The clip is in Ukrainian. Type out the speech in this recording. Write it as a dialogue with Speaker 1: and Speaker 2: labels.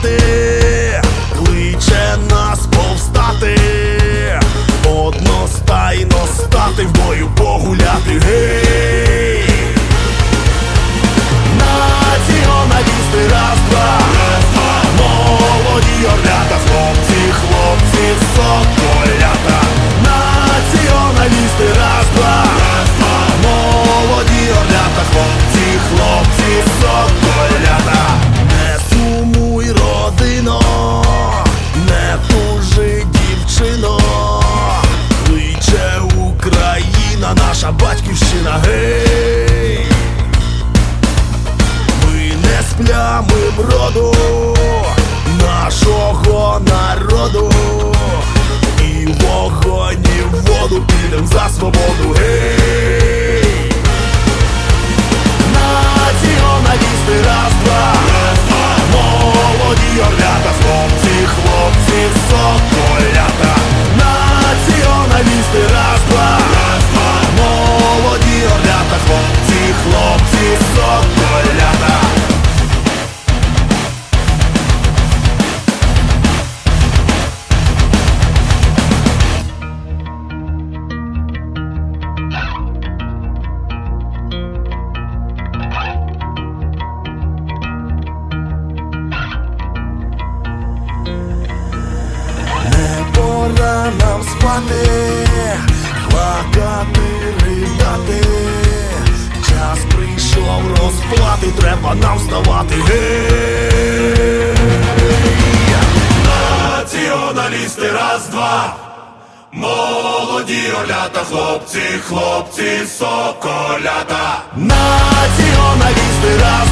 Speaker 1: Mate Україна, гей, ми не сплямим роду нашого народу і вогонь і в воду підем за свободу. гей спати, плакати, ридати. Час прийшов розплати, треба нам вставати. Націоналісти, раз, два. Молоді олята, хлопці, хлопці, соколята. Націоналісти, раз,